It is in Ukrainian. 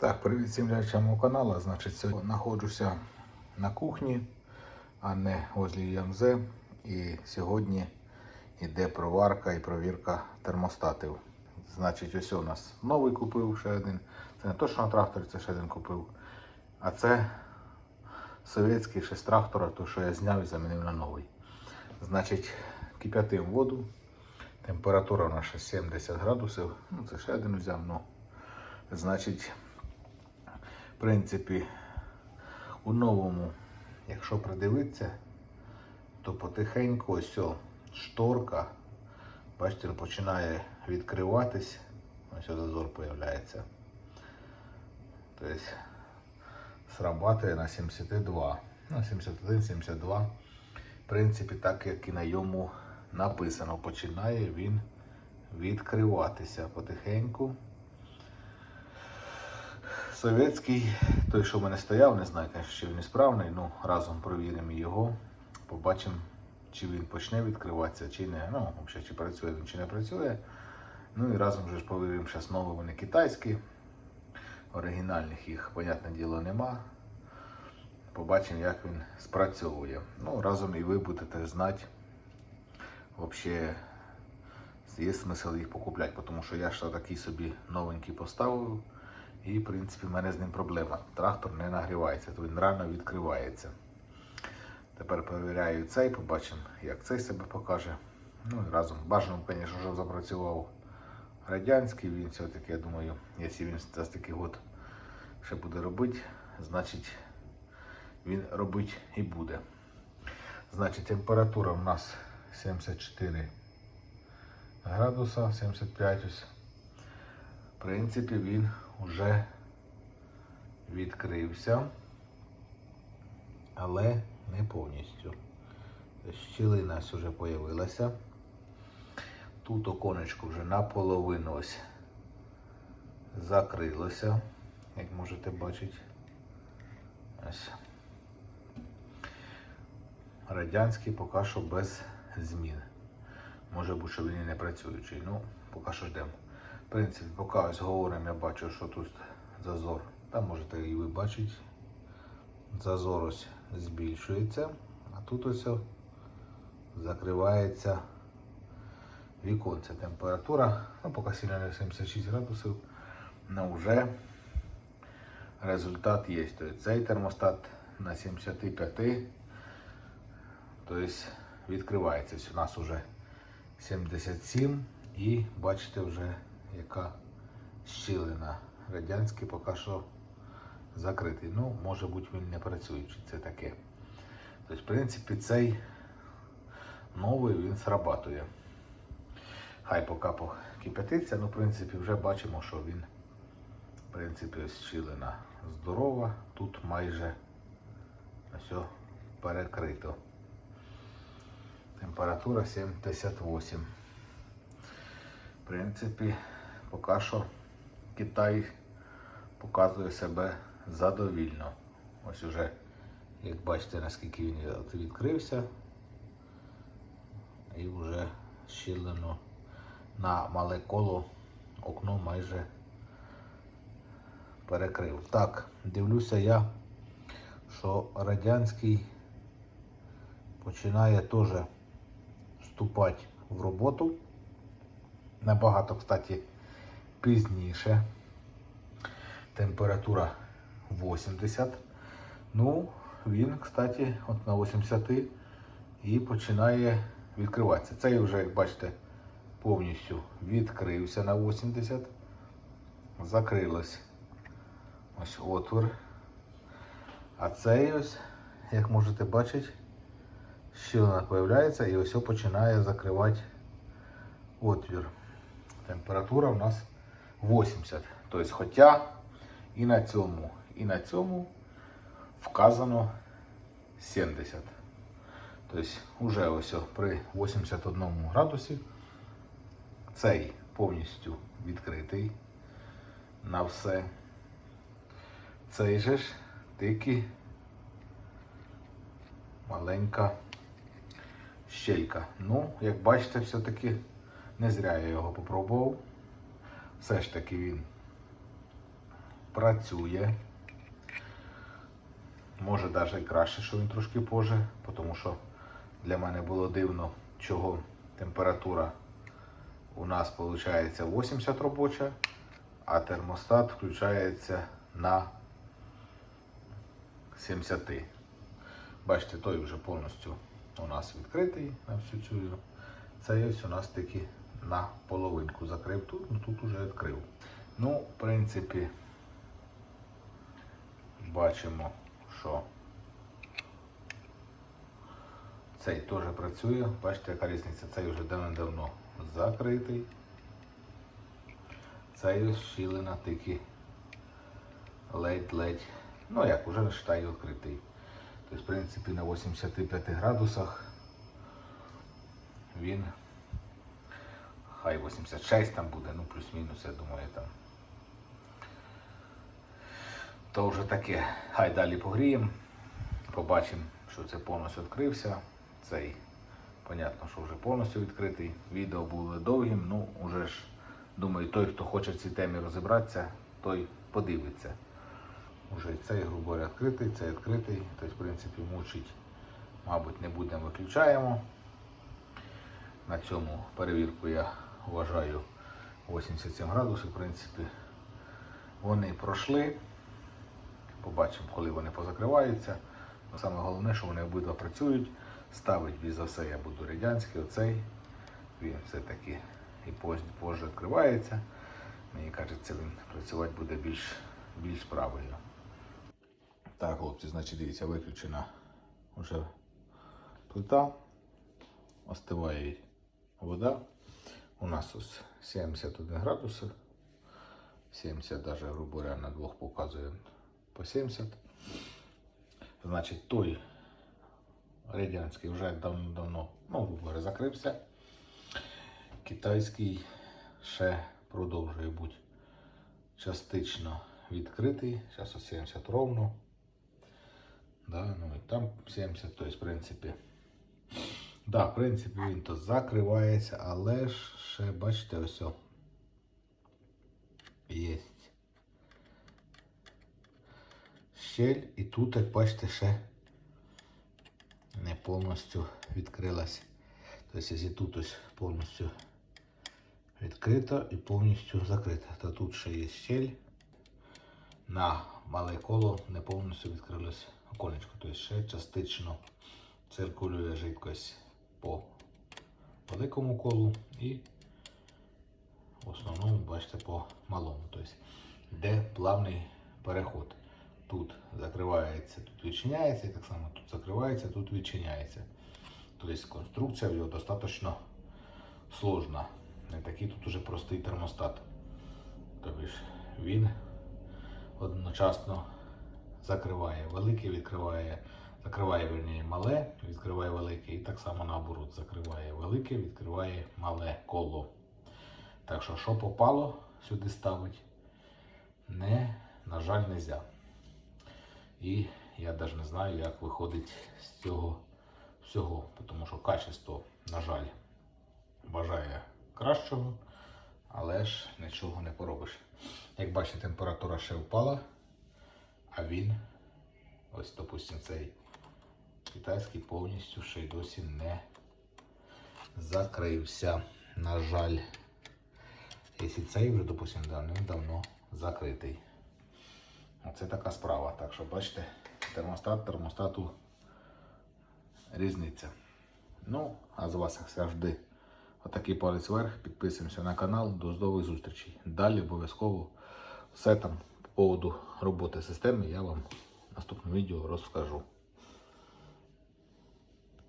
Так, привіт всім глядачам каналу. Значить, сьогодні знаходжуся на кухні, а не возле ЯМЗ. І сьогодні йде проварка і провірка термостатів. Значить, ось у нас новий купив ще один. Це не точно на тракторі, це ще один купив. А це совєтський ще з трактора, то що я зняв і замінив на новий. Значить, кип'ятим воду. Температура наша 70 градусів. Ну, це ще один взяв. Ну, значить, в принципі, у новому, якщо придивитися, то потихеньку ось о, шторка, бачите, починає відкриватись. Ось ось зазор з'являється. Тобто срабатує на 72. На 71-72. В принципі, так як і на йому написано, починає він відкриватися потихеньку. Совєтський, той, що в мене стояв, не знаю, чи він несправний, ну разом провіримо його, побачимо, чи він почне відкриватися, чи не. Ну, взагалі, чи працює він, чи не працює. Ну і разом вже ж провіримо, зараз нові вони китайські. Оригінальних їх, понятне діло, нема. Побачимо, як він спрацьовує. Ну, разом і ви будете знати, взагалі, є смисл їх покупляти, тому що я ж такий собі новенький поставив. І, в принципі, в мене з ним проблема. Трактор не нагрівається, то він рано відкривається. Тепер перевіряю цей, побачимо, як цей себе покаже. Ну і разом бажано, звісно, вже запрацював радянський. Він все-таки, я думаю, якщо він за такий год ще буде робити, значить він робити і буде. Значить, температура у нас 74 градуса, 75 ось. В принципі, він вже відкрився, але не повністю. Щілина вже з'явилася. Тут оконечко вже наполовину ось закрилося, як можете бачити. Ось. Радянський поки що без змін. Може бути, що він і не працюючий. Ну, поки що ждемо. В принципі, поки ось говоримо, я бачу, що тут зазор. Там можете і ви бачити. Зазор ось збільшується, а тут ось закривається віконце. Температура, ну поки сильно не 76 градусів, але вже результат є. Тобто цей термостат на 75, тобто відкривається. У нас вже 77 і бачите вже яка щілина. Радянський поки що закритий. Ну, може бути він не працюючий, це таке. Тобто, в принципі, цей новий він срабатує. Хай поки покипятиться, ну, в принципі, вже бачимо, що він, в принципі, ось щілина здорова. Тут майже все перекрито. Температура 78. В принципі, поки що Китай показує себе задовільно. Ось уже, як бачите, наскільки він відкрився. І вже щілено на мале коло окно майже перекрив. Так, дивлюся я, що радянський починає теж вступати в роботу. Набагато, кстати, пізніше. Температура 80. Ну, він, кстати, от на 80 і починає відкриватися. Цей вже, як бачите, повністю відкрився на 80. Закрилось ось отвір. А цей ось, як можете бачити, щілина з'являється і ось починає закривати отвір. Температура у нас 80. Тобто, хоча і на цьому, і на цьому вказано 70. Тобто, вже ось при 81 градусі цей повністю відкритий на все. Цей же ж тільки маленька щелька. Ну, як бачите, все-таки не зря я його попробував. Все ж таки він працює. Може навіть краще, що він трошки позже, тому що для мене було дивно, чого температура у нас виходить 80 робоча, а термостат включається на 70. Бачите, той вже повністю у нас відкритий на всю цю. Цей ось у нас таки на половинку закрив тут, ну тут уже відкрив. Ну, в принципі, бачимо, що цей теж працює. Бачите, яка різниця? Цей вже давно-давно закритий. Цей щілина тільки ледь-ледь. Ну як, не вважаю відкритий. Тобто, в принципі, на 85 градусах він хай 86 там буде, ну плюс-мінус, я думаю, там. То вже таке, хай далі погріємо. Побачимо, що це повністю відкрився. Цей, понятно, що вже повністю відкритий. Відео було довгим, ну уже ж, думаю, той, хто хоче в цій темі розібратися, той подивиться. Уже цей, грубо говоря, відкритий, цей відкритий. Тобто, в принципі, мучить, мабуть, не будемо, виключаємо. На цьому перевірку я вважаю 87 градусів. В принципі, вони пройшли. Побачимо, коли вони позакриваються. Но саме головне, що вони обидва працюють. Ставить більш за все я буду радянський, оцей. Він все-таки і позже відкривається. Мені кажеться, він працювати буде більш, більш правильно. Так, хлопці, значить, дивіться, виключена вже плита. Остиває вода. У нас ось 71 градус. 70 даже, грубо говоря, на двох показує по 70. Значить, той радянський вже давно-давно, ну, грубо говоря, закрився. Китайський ще продовжує бути частично відкритий. Зараз ось 70 ровно. Да, ну і там 70, тобто, в принципі. Да, в принципі, він то закривається, але ж ще, бачите, ось є щель, і тут, як бачите, ще не повністю відкрилась. Тобто, якщо тут ось повністю відкрито і повністю закрито, то тут ще є щель. На мале коло не повністю відкрилось оконечко, тобто ще частично циркулює жидкость по великому колу і в основному, бачите, по малому. Тобто йде плавний переход. Тут закривається, тут відчиняється, і так само тут закривається, тут відчиняється. Тобто конструкція в його достатньо сложна. Не такий тут уже простий термостат. Тобто він одночасно закриває великий, відкриває, закриває верні, мале, відкриває велике, і так само наоборот закриває велике, відкриває мале коло. Так що, що попало сюди ставить, не, на жаль, не можна. І я навіть не знаю, як виходить з цього всього, тому що качество, на жаль, бажає кращого, але ж нічого не поробиш. Як бачите, температура ще впала, а він, ось, допустимо, цей китайський повністю ще й досі не закрився. На жаль, якщо цей вже, допустимо, давним-давно закритий. Оце така справа. Так що, бачите, термостат, термостату різниця. Ну, а з вас, як завжди, отакий палець вверх. Підписуємося на канал. До нових зустрічей. Далі обов'язково все там по поводу роботи системи я вам в наступному відео розкажу.